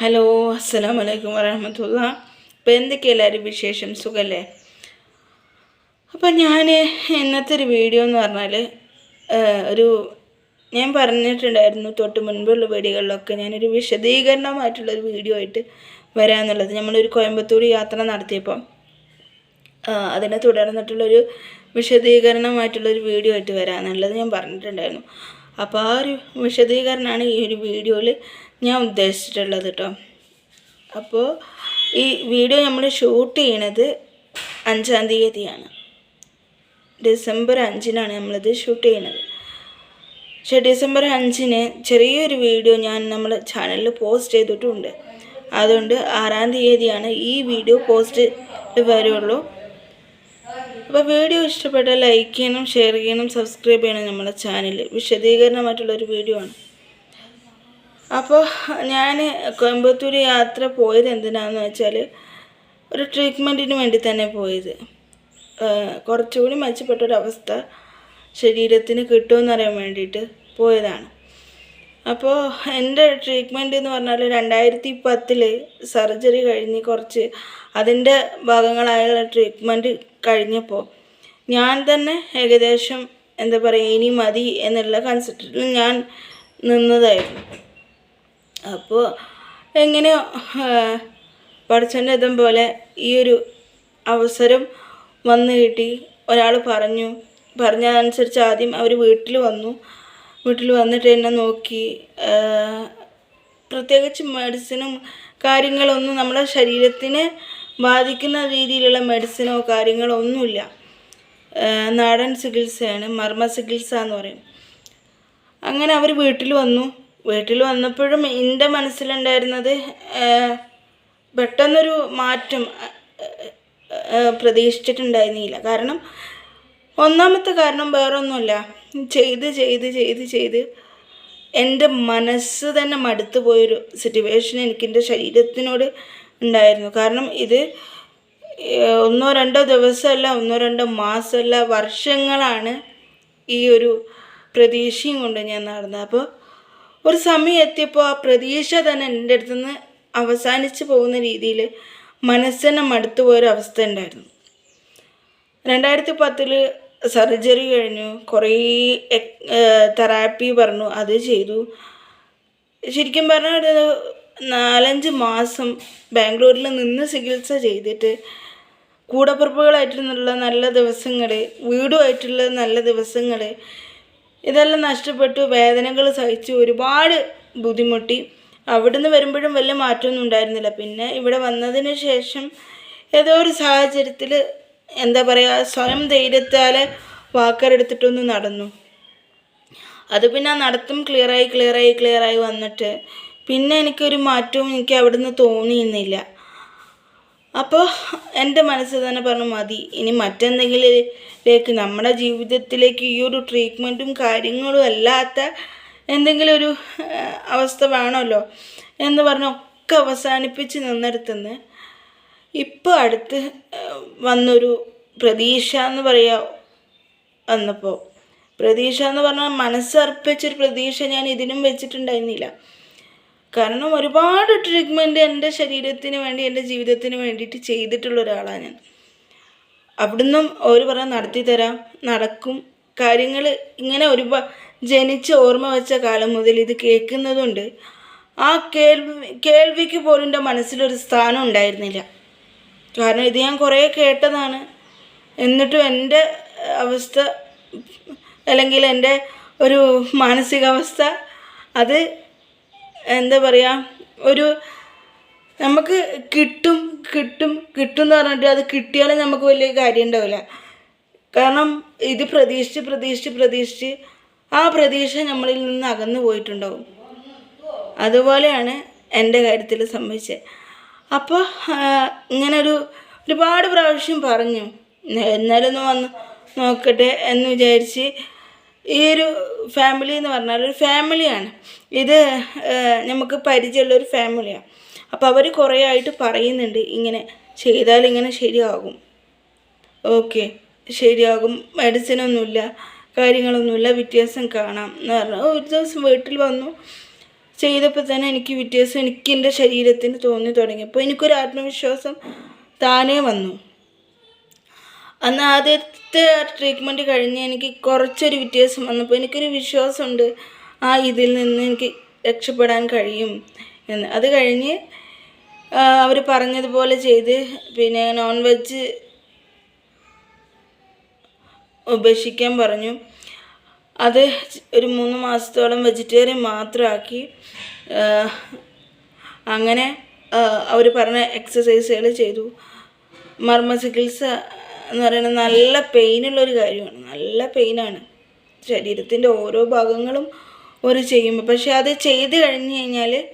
Hello അസ്സലാമു വലൈക്കും വരഹമത്തുള്ള അപ്പോൾ എന്തൊക്കെ എല്ലാവരും വിശേഷം? സുഖല്ലേ? അപ്പം ഞാൻ ഇന്നത്തെ ഒരു വീഡിയോ എന്ന് പറഞ്ഞാൽ ഒരു ഞാൻ പറഞ്ഞിട്ടുണ്ടായിരുന്നു തൊട്ട് മുൻപുള്ള വീഡിയോകളിലൊക്കെ ഞാനൊരു വിശദീകരണമായിട്ടുള്ളൊരു വീഡിയോ ആയിട്ട് വരാമെന്നുള്ളത് നമ്മളൊരു കോയമ്പത്തൂർ യാത്ര നടത്തിയപ്പം അതിനെ തുടർന്നിട്ടുള്ളൊരു വിശദീകരണമായിട്ടുള്ളൊരു വീഡിയോ ആയിട്ട് വരാമെന്നുള്ളത് ഞാൻ പറഞ്ഞിട്ടുണ്ടായിരുന്നു. അപ്പോൾ ആ ഒരു വിശദീകരണമാണ് ഈ ഒരു വീഡിയോയിൽ ഞാൻ ഉദ്ദേശിച്ചിട്ടുള്ളത് കേട്ടോ അപ്പോൾ ഈ വീഡിയോ നമ്മൾ ഷൂട്ട് ചെയ്യണത് അഞ്ചാം തീയതിയാണ്. ഡിസംബർ അഞ്ചിനാണ് നമ്മളിത് ഷൂട്ട് ചെയ്യുന്നത് പക്ഷേ ഡിസംബർ അഞ്ചിന് ചെറിയൊരു വീഡിയോ ഞാൻ നമ്മൾ ചാനലിൽ പോസ്റ്റ് ചെയ്തിട്ടുണ്ട്. അതുകൊണ്ട് ആറാം തീയതിയാണ് ഈ വീഡിയോ പോസ്റ്റ് വരുള്ളൂ. അപ്പോൾ വീഡിയോ ഇഷ്ടപ്പെട്ടാൽ ലൈക്ക് ചെയ്യണം ഷെയർ ചെയ്യണം സബ്സ്ക്രൈബ് ചെയ്യണം നമ്മുടെ ചാനൽ വിശദീകരണമായിട്ടുള്ളൊരു വീഡിയോ ആണ്. അപ്പോൾ ഞാൻ കോയമ്പത്തൂർ യാത്ര പോയത് എന്തിനാണെന്ന് വെച്ചാൽ ഒരു ട്രീറ്റ്മെന്റിന് വേണ്ടി തന്നെ പോയത്. കുറച്ചുകൂടി മെച്ചപ്പെട്ടൊരവസ്ഥ ശരീരത്തിന് കിട്ടുമെന്നറിയാൻ വേണ്ടിയിട്ട് പോയതാണ്. അപ്പോൾ എന്റെ ട്രീറ്റ്മെന്റ് എന്ന് പറഞ്ഞാൽ രണ്ടായിരത്തി പത്തിൽ സർജറി കഴിഞ്ഞ് കുറച്ച് അതിന്റെ ഭാഗങ്ങളായുള്ള ട്രീറ്റ്മെന്റ് കഴിഞ്ഞപ്പോൾ ഞാൻ തന്നെ ഏകദേശം എന്താ പറയുക ഇനി മതി എന്നുള്ള കൺസെപ്റ്റിൽ ഞാൻ നിന്നതായിരുന്നു. അപ്പോൾ എങ്ങനെയോ പഠിച്ചന്റെ ഇതം പോലെ ഈ ഒരു അവസരം വന്നു കിട്ടി. ഒരാൾ പറഞ്ഞു പറഞ്ഞതനുസരിച്ച് ആദ്യം അവർ വീട്ടിൽ വന്നു. വീട്ടിൽ വന്നിട്ട് എന്നെ നോക്കി. പ്രത്യേകിച്ച് മെഡിസിനും കാര്യങ്ങളൊന്നും നമ്മുടെ ശരീരത്തിനെ ബാധിക്കുന്ന രീതിയിലുള്ള മെഡിസിനോ കാര്യങ്ങളോ ഒന്നുമില്ല നാടൻ ചികിത്സയാണ് മർമ്മ ചികിത്സ എന്ന് പറയും. അങ്ങനെ അവർ വീട്ടിൽ വന്നു. വീട്ടിൽ വന്നപ്പോഴും എന്റെ മനസ്സിലുണ്ടായിരുന്നത് പെട്ടെന്നൊരു മാറ്റം പ്രതീക്ഷിച്ചിട്ടുണ്ടായിരുന്നില്ല. കാരണം ഒന്നാമത്തെ കാരണം വേറൊന്നുമില്ല. ചെയ്ത് ചെയ്ത് ചെയ്ത് ചെയ്ത് എന്റെ മനസ്സ് തന്നെ മടുത്തു പോയൊരു സിറ്റുവേഷൻ എനിക്ക് എന്റെ ശരീരത്തിനോട് ഉണ്ടായിരുന്നു. കാരണം ഇത് ഒന്നോ രണ്ടോ ദിവസമല്ല ഒന്നോ രണ്ടോ മാസമല്ല വർഷങ്ങളാണ് ഈ ഒരു പ്രതീക്ഷയും കൊണ്ട് ഞാൻ നടന്നത്. അപ്പോൾ ഒരു സമയം എത്തിയപ്പോൾ ആ പ്രതീക്ഷ തന്നെ എന്റെ അടുത്ത് നിന്ന് അവസാനിച്ച് പോകുന്ന രീതിയിൽ മനസ്സിനെ മടുത്തു പോയൊരു അവസ്ഥ ഉണ്ടായിരുന്നു. രണ്ടായിരത്തി പത്തിൽ സർജറി കഴിഞ്ഞു. കുറേ തെറാപ്പി പറഞ്ഞു. അത് ചെയ്തു. ശരിക്കും പറഞ്ഞാൽ ഒരു നാലഞ്ച് മാസം ബാംഗ്ലൂരിൽ നിന്ന് ചികിത്സ ചെയ്തിട്ട് കൂടപ്പുറപ്പുകളായിട്ടുള്ള നല്ല ദിവസങ്ങൾ വീടുമായിട്ടുള്ള നല്ല ദിവസങ്ങൾ ഇതെല്ലാം നഷ്ടപ്പെട്ടു വേദനകൾ സഹിച്ചു ഒരുപാട് ബുദ്ധിമുട്ടി. അവിടുന്ന് വരുമ്പോഴും വലിയ മാറ്റമൊന്നും ഉണ്ടായിരുന്നില്ല. പിന്നെ ഇവിടെ വന്നതിന് ശേഷം ഏതോ ഒരു സാഹചര്യത്തിൽ എന്താ പറയുക സ്വയം ധൈര്യത്താൽ വാക്കറെടുത്തിട്ടൊന്ന് നടന്നു. അത് പിന്നെ നടത്തം ക്ലിയറായി ക്ലിയറായി ക്ലിയറായി വന്നിട്ട് പിന്നെ എനിക്കൊരു മാറ്റവും എനിക്ക് അവിടുന്ന് തോന്നിയിരുന്നില്ല. അപ്പോൾ എന്റെ മനസ്സിൽ തന്നെ പറഞ്ഞു മതി ഇനി മറ്റെന്തെങ്കിലേക്ക് നമ്മുടെ ജീവിതത്തിലേക്ക് ഈ ഒരു ട്രീറ്റ്മെന്റും കാര്യങ്ങളും അല്ലാത്ത എന്തെങ്കിലും ഒരു അവസ്ഥ വേണമല്ലോ? എന്ന് പറഞ്ഞ് ഒക്കെ അവസാനിപ്പിച്ച് നിന്നെടുത്തുനിന്ന് ഇപ്പോൾ അടുത്ത് വന്നൊരു പ്രതീക്ഷ എന്ന് പറയുക വന്നപ്പോൾ പ്രതീക്ഷ എന്ന് പറഞ്ഞാൽ മനസ്സർപ്പിച്ചൊരു പ്രതീക്ഷ ഞാൻ ഇതിനും വെച്ചിട്ടുണ്ടായിരുന്നില്ല. കാരണം ഒരുപാട് ട്രീറ്റ്മെന്റ് എന്റെ ശരീരത്തിന് വേണ്ടി എന്റെ ജീവിതത്തിന് വേണ്ടിയിട്ട് ചെയ്തിട്ടുള്ള ഒരാളാണ് ഞാൻ. അവിടുന്ന് അവർ പറഞ്ഞാൽ നടത്തി തരാം നടക്കും. കാര്യങ്ങൾ ഇങ്ങനെ ഒരുപാട് ജനിച്ച് ഓർമ്മ വെച്ച കാലം മുതൽ ഇത് കേൾക്കുന്നതുകൊണ്ട് ആ കേൾവി കേൾവിക്ക് പോലും എന്റെ മനസ്സിലൊരു സ്ഥാനം ഉണ്ടായിരുന്നില്ല. കാരണം ഇത് ഞാൻ കുറേ കേട്ടതാണ്. എന്നിട്ടും എന്റെ അവസ്ഥ അല്ലെങ്കിൽ എന്റെ ഒരു മാനസികാവസ്ഥ അത് എന്താ പറയുക ഒരു നമുക്ക് കിട്ടും കിട്ടും കിട്ടും എന്ന് പറഞ്ഞിട്ട് അത് കിട്ടിയാലും നമുക്ക് വലിയ കാര്യം ഉണ്ടാവില്ല. കാരണം ഇത് പ്രതീക്ഷിച്ച് പ്രതീക്ഷിച്ച് പ്രതീക്ഷിച്ച് ആ പ്രതീക്ഷ നമ്മളിൽ നിന്ന് അകന്നു പോയിട്ടുണ്ടാവും. അതുപോലെയാണ് എന്റെ കാര്യത്തിൽ സംഭവിച്ചത്. അപ്പോൾ ഇങ്ങനൊരു ഒരുപാട് പ്രാവശ്യം പറഞ്ഞു. എന്നാലൊന്ന് വന്ന് നോക്കട്ടെ എന്ന് വിചാരിച്ച് ഈ ഒരു ഫാമിലി എന്ന് പറഞ്ഞാൽ ഒരു ഫാമിലിയാണ് ഇത് നമുക്ക് പരിചയമുള്ള ഒരു ഫാമിലിയാണ് അപ്പോൾ അവർ കുറേ ആയിട്ട് പറയുന്നുണ്ട് ഇങ്ങനെ ചെയ്താൽ ഇങ്ങനെ ശരിയാകും. ഓക്കെ ശരിയാകും. മെഡിസിനൊന്നുമില്ല കാര്യങ്ങളൊന്നുമില്ല വ്യത്യാസം കാണാം എന്ന് പറഞ്ഞു. ഒരു ദിവസം വീട്ടിൽ വന്നു. ചെയ്തപ്പോൾ തന്നെ എനിക്ക് വ്യത്യാസം എനിക്ക് എന്റെ ശരീരത്തിന് തോന്നി തുടങ്ങി. തുടങ്ങിയപ്പോൾ എനിക്കൊരു ആത്മവിശ്വാസം താനേ വന്നു. അന്ന് ആദ്യത്തെ ട്രീറ്റ്മെന്റ് കഴിഞ്ഞ് എനിക്ക് കുറച്ചൊരു വ്യത്യാസം വന്നപ്പോൾ എനിക്കൊരു വിശ്വാസമുണ്ട്. ആ ഇതിൽ നിന്ന് എനിക്ക് രക്ഷപ്പെടാൻ കഴിയും എന്ന്. അത് കഴിഞ്ഞ് അവർ പറഞ്ഞതുപോലെ ചെയ്ത് പിന്നെ നോൺ വെജ് ഉപേക്ഷിക്കാൻ പറഞ്ഞു. അത് ഒരു മൂന്ന് മാസത്തോളം വെജിറ്റേറിയൻ മാത്രമാക്കി അങ്ങനെ അവർ പറഞ്ഞ എക്സസൈസുകൾ ചെയ്തു. മർമ്മ ചികിത്സ എന്ന് പറയുന്നത് നല്ല പെയിനുള്ളൊരു കാര്യമാണ്. നല്ല പെയിനാണ് ശരീരത്തിന്റെ ഓരോ ഭാഗങ്ങളും ഒരു ചെയ്യുമ്പോൾ പക്ഷെ അത് ചെയ്ത് കഴിഞ്ഞ് കഴിഞ്ഞാൽ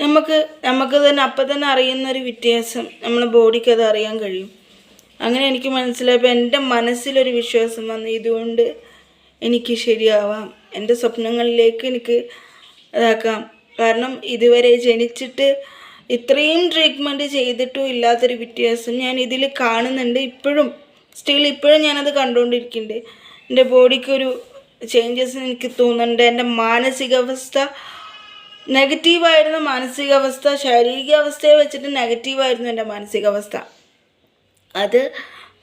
നമുക്ക് നമുക്ക് തന്നെ അപ്പം തന്നെ അറിയുന്നൊരു വ്യത്യാസം നമ്മളെ ബോഡിക്ക് അത് അറിയാൻ കഴിയും. അങ്ങനെ എനിക്ക് മനസ്സിലായപ്പോൾ എന്റെ മനസ്സിലൊരു വിശ്വാസം വന്നു. ഇതുകൊണ്ട് എനിക്ക് ശരിയാവാം. എന്റെ സ്വപ്നങ്ങളിലേക്ക് എനിക്ക് ഇതാക്കാം. കാരണം ഇതുവരെ ജനിച്ചിട്ട് ഇത്രയും ട്രീറ്റ്മെന്റ് ചെയ്തിട്ടും ഇല്ലാത്തൊരു വ്യത്യാസം ഞാൻ ഇതിൽ കാണുന്നുണ്ട്. ഇപ്പോഴും സ്റ്റിൽ ഇപ്പോഴും ഞാനത് കണ്ടുകൊണ്ടിരിക്കുന്നുണ്ട്. എന്റെ ബോഡിക്കൊരു ചേഞ്ചസ് എനിക്ക് തോന്നുന്നുണ്ട്. എന്റെ മാനസികാവസ്ഥ നെഗറ്റീവായിരുന്നു മാനസികാവസ്ഥ ശാരീരികാവസ്ഥയെ വെച്ചിട്ട് നെഗറ്റീവായിരുന്നു എന്റെ മാനസികാവസ്ഥ. അത്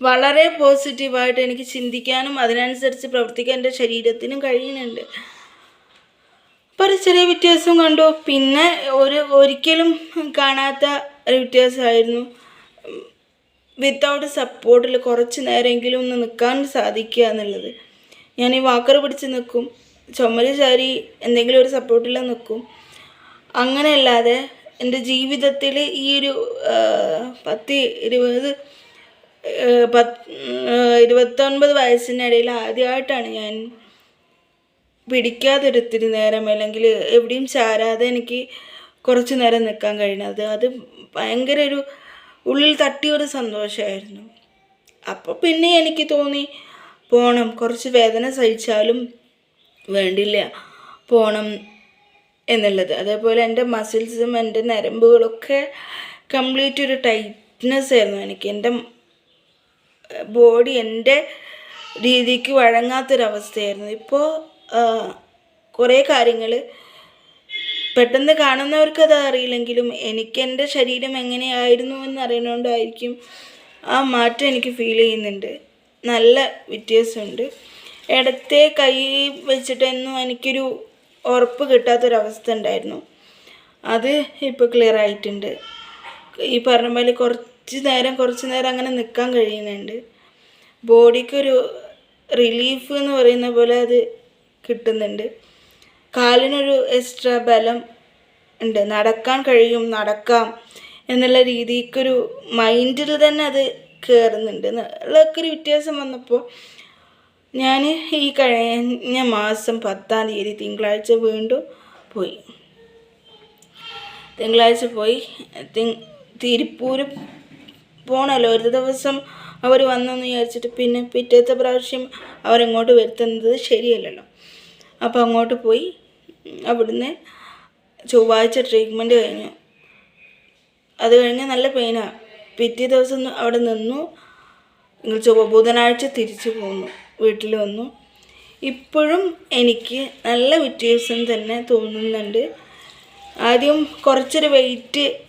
വളരെ പോസിറ്റീവായിട്ട് എനിക്ക് ചിന്തിക്കാനും അതിനനുസരിച്ച് പ്രവർത്തിക്കാൻ എന്റെ ശരീരത്തിനും കഴിയുന്നുണ്ട്. അപ്പോൾ ഒരു ചെറിയ വ്യത്യാസം കണ്ടു. പിന്നെ ഒരു ഒരിക്കലും കാണാത്ത ഒരു വ്യത്യാസമായിരുന്നു. വിത്തൗട്ട് സപ്പോർട്ടിൽ കുറച്ച് നേരമെങ്കിലും ഒന്ന് നിൽക്കാൻ സാധിക്കുക എന്നുള്ളത്. ഞാൻ ഈ വാക്കർ പിടിച്ച് നിൽക്കും ചുമര് ചാരി എന്തെങ്കിലും ഒരു സപ്പോർട്ടിൽ നിൽക്കും അങ്ങനെയല്ലാതെ എന്റെ ജീവിതത്തിൽ ഈ ഒരു പത്ത് ഇരുപത് പത്ത് ഇരുപത്തൊൻപത് വയസ്സിനിടയിൽ ആദ്യമായിട്ടാണ് ഞാൻ പിടിക്കാതെ ഒരിത്തിരി നേരം അല്ലെങ്കിൽ എവിടെയും ചാരാതെ എനിക്ക് കുറച്ച് നേരം നിൽക്കാൻ കഴിയണത് അത് ഭയങ്കര ഒരു ഉള്ളിൽ തട്ടിയൊരു സന്തോഷമായിരുന്നു. അപ്പോൾ പിന്നെ എനിക്ക് തോന്നി പോകണം കുറച്ച് വേദന സഹിച്ചാലും വേണ്ടില്ല പോകണം എന്നുള്ളത്. അതേപോലെ എന്റെ മസിൽസും എന്റെ നരമ്പുകളൊക്കെ കംപ്ലീറ്റ് ഒരു ടൈറ്റ്നെസ് ആയിരുന്നു എനിക്ക്. എന്റെ ബോഡി എന്റെ രീതിക്ക് വഴങ്ങാത്തൊരവസ്ഥയായിരുന്നു. ഇപ്പോൾ കുറേ കാര്യങ്ങൾ പെട്ടെന്ന് കാണുന്നവർക്ക് അത് അറിയില്ലെങ്കിലും എനിക്ക് എന്റെ ശരീരം എങ്ങനെയായിരുന്നു എന്ന് അറിയുന്നതുകൊണ്ടായിരിക്കും ആ മാറ്റം എനിക്ക് ഫീൽ ചെയ്യുന്നുണ്ട്. നല്ല വ്യത്യാസമുണ്ട്. ഇടത്തെ കൈ വെച്ചിട്ടൊന്നും എനിക്കൊരു ഉറപ്പ് കിട്ടാത്തൊരവസ്ഥ ഉണ്ടായിരുന്നു. അത് ഇപ്പോൾ ക്ലിയർ ആയിട്ടുണ്ട്. ഈ പറഞ്ഞ പോലെ കുറച്ച് നേരം കുറച്ച് നേരം അങ്ങനെ നിൽക്കാൻ കഴിയുന്നുണ്ട്. ബോഡിക്കൊരു റിലീഫ് എന്ന് പറയുന്ന പോലെ അത് കിട്ടുന്നുണ്ട്. കാലിനൊരു എക്സ്ട്രാ ബലം ഉണ്ട്. നടക്കാൻ കഴിയും നടക്കാം എന്നുള്ള രീതിക്കൊരു മൈൻഡിൽ തന്നെ അത് കയറുന്നുണ്ട് എന്നുള്ളതൊക്കെ ഒരു വ്യത്യാസം വന്നപ്പോൾ ഞാൻ ഈ കഴിഞ്ഞ മാസം പത്താം തീയതി തിങ്കളാഴ്ച വീണ്ടും പോയി. തിങ്കളാഴ്ച പോയി. തിരുപ്പൂർ പോണല്ലോ. ഒരു ദിവസം അവർ വന്നെന്ന് വിചാരിച്ചിട്ട് പിന്നെ പിറ്റേത്തെ പ്രാവശ്യം അവരങ്ങോട്ട് വരുത്തുന്നത് ശരിയല്ലല്ലോ. അപ്പോൾ അങ്ങോട്ട് പോയി അവിടുന്ന് ചൊവ്വാഴ്ച ട്രീറ്റ്മെന്റ് കഴിഞ്ഞു. അത് കഴിഞ്ഞ് നല്ല പെയിനാണ് പിറ്റേ ദിവസം അവിടെ നിന്നു. ചൊവ്വ ബുധനാഴ്ച തിരിച്ചു പോന്നു. വീട്ടിൽ വന്നു. ഇപ്പോഴും എനിക്ക് നല്ല വ്യത്യാസം തന്നെ തോന്നുന്നുണ്ട്. ആദ്യം കുറച്ചൊരു വെയിറ്റ്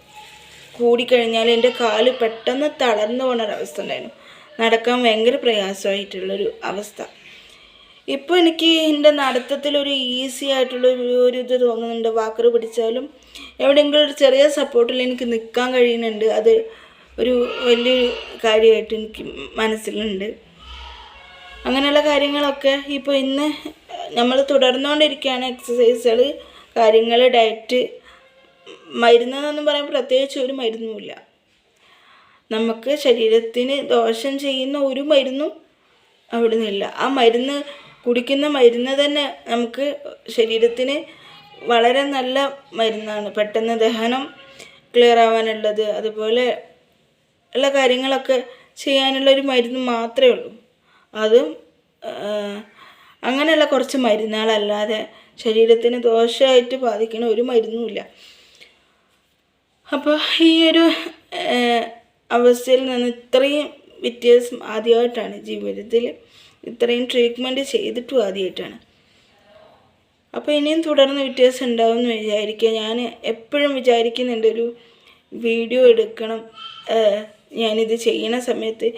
കൂടിക്കഴിഞ്ഞാൽ എന്റെ കാൽ പെട്ടെന്ന് തളർന്നു പോകുന്ന ഒരവസ്ഥ ഉണ്ടായിരുന്നു. നടക്കാൻ ഭയങ്കര പ്രയാസമായിട്ടുള്ളൊരു അവസ്ഥ. ഇപ്പോൾ എനിക്ക് എന്റെ നടത്തത്തിലൊരു ഈസി ആയിട്ടുള്ള ഒരു ഇത് തോന്നുന്നുണ്ട്. വാക്കർ പിടിച്ചാലും എവിടെയെങ്കിലും ഒരു ചെറിയ സപ്പോർട്ടിൽ എനിക്ക് നിൽക്കാൻ കഴിയുന്നുണ്ട്. അത് ഒരു വലിയൊരു കാര്യമായിട്ട് എനിക്ക് മനസ്സിലുണ്ട്. അങ്ങനെയുള്ള കാര്യങ്ങളൊക്കെ ഇപ്പോൾ ഇന്ന് നമ്മൾ തുടർന്നുകൊണ്ടിരിക്കുകയാണ് എക്സസൈസുകൾ കാര്യങ്ങൾ ഡയറ്റ് മരുന്നെന്നൊന്നും പറയാൻ പ്രത്യേകിച്ച് ഒരു മരുന്നുമില്ല. നമുക്ക് ശരീരത്തിന് ദോഷം ചെയ്യുന്ന ഒരു മരുന്നും അവിടെ നിന്നില്ല ആ മരുന്ന് കുടിക്കുന്ന മരുന്ന് തന്നെ നമുക്ക് ശരീരത്തിന് വളരെ നല്ല മരുന്നാണ്. പെട്ടെന്ന് ദഹനം ക്ലിയർ ആവാനുള്ളത്. അതുപോലെ ഉള്ള കാര്യങ്ങളൊക്കെ ചെയ്യാനുള്ള ഒരു മരുന്ന് മാത്രമേ ഉള്ളൂ. അതും അങ്ങനെയുള്ള കുറച്ച് മരുന്നുകളല്ലാതെ ശരീരത്തിന് ദോഷമായിട്ട് ബാധിക്കുന്ന ഒരു മരുന്നുമില്ല. അപ്പോൾ ഈ ഒരു അവസ്ഥയിൽ നിന്ന് ഇത്രയും വ്യത്യാസം ആദ്യമായിട്ടാണ് ജീവിതത്തിൽ ഇത്രയും ട്രീറ്റ്മെന്റ് ചെയ്തിട്ടും ആദ്യമായിട്ടാണ്. അപ്പോൾ ഇനിയും തുടർന്ന് വ്യത്യാസം ഉണ്ടാവും എന്ന് വിചാരിക്കുക. ഞാൻ എപ്പോഴും വിചാരിക്കുന്നുണ്ട് ഒരു വീഡിയോ എടുക്കണം. ഞാനിത് ചെയ്യുന്ന സമയത്ത്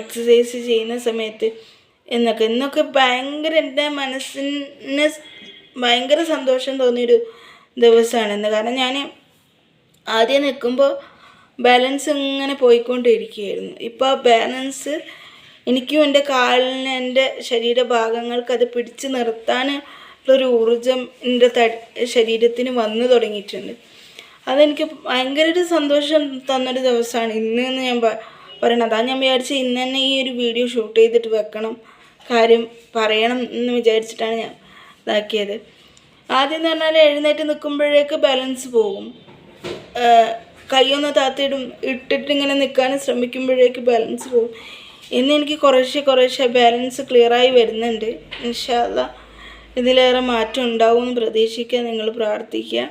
എക്സസൈസ് ചെയ്യുന്ന സമയത്ത് എന്നൊക്കെ. എന്നൊക്കെ ഭയങ്കര എന്റെ മനസ്സിന് ഭയങ്കര സന്തോഷം തോന്നിയൊരു ദിവസമാണെന്ന് കാരണം ഞാൻ ആദ്യം നിൽക്കുമ്പോൾ ബാലൻസ് ഇങ്ങനെ പോയിക്കൊണ്ടിരിക്കുകയായിരുന്നു. ഇപ്പോൾ ആ ബാലൻസ് എനിക്കും എന്റെ കാലിന് എന്റെ ശരീരഭാഗങ്ങൾക്ക് അത് പിടിച്ച് നിർത്താൻ ഉള്ളൊരു ഊർജം എന്റെ ത ശരീരത്തിന് വന്നു തുടങ്ങിയിട്ടുണ്ട്. അതെനിക്ക് ഭയങ്കര ഒരു സന്തോഷം തന്നൊരു ദിവസമാണ്. ഇന്ന് എന്ന് ഞാൻ പറയണം. അതാണ് അതാ ഞാൻ വിചാരിച്ച് ഇന്ന് തന്നെ ഈ ഒരു വീഡിയോ ഷൂട്ട് ചെയ്തിട്ട് വെക്കണം. കാര്യം പറയണം എന്ന് വിചാരിച്ചിട്ടാണ് ഞാൻ ഇതാക്കിയത്. ആദ്യം എന്ന് പറഞ്ഞാൽ എഴുന്നേറ്റ് നിൽക്കുമ്പോഴേക്ക് ബാലൻസ് പോകും. കൈയൊന്ന് താത്തിടും ഇട്ടിട്ട് ഇങ്ങനെ നിൽക്കാൻ ശ്രമിക്കുമ്പോഴേക്ക് ബാലൻസ് പോകും ഇന്ന് എനിക്ക് കുറേശ്ശെ കുറേശ്ശെ ബാലൻസ് ക്ലിയറായി വരുന്നുണ്ട്. ഇൻഷാല്ല ഇതിലേറെ മാറ്റം ഉണ്ടാവുമെന്ന് പ്രതീക്ഷിക്കുക നിങ്ങൾ പ്രാർത്ഥിക്കുക.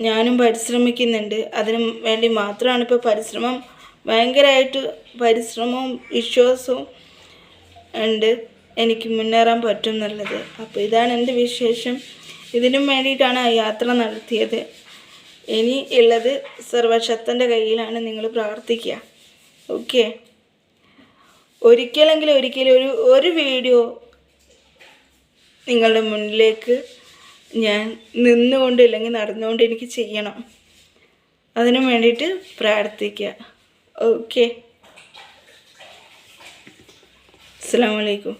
ഞാനും പരിശ്രമിക്കുന്നുണ്ട്. അതിനു വേണ്ടി മാത്രമാണ് ഇപ്പോൾ പരിശ്രമം. ഭയങ്കരമായിട്ട് പരിശ്രമവും വിശ്വാസവും ഉണ്ട്. എനിക്ക് മുന്നേറാൻ പറ്റും എന്നുള്ളത്. അപ്പോൾ ഇതാണ് എന്റെ വിശേഷം. ഇതിനും വേണ്ടിയിട്ടാണ് ആ യാത്ര നടത്തിയത്. ഇനി ഉള്ളത് സർവശക്തന്റെ കയ്യിലാണ് നിങ്ങൾ പ്രാർത്ഥിക്കുക. ഓക്കെ ഒരിക്കലെങ്കിലും ഒരിക്കലും ഒരു ഒരു വീഡിയോ നിങ്ങളുടെ മുന്നിലേക്ക് ഞാൻ നിന്നുകൊണ്ട് ഇല്ലെങ്കിൽ നടന്നുകൊണ്ട് എനിക്ക് ചെയ്യണം. അതിനു വേണ്ടിയിട്ട് പ്രാർത്ഥിക്കുക. ഓക്കെ അസ്സാം വലൈക്കും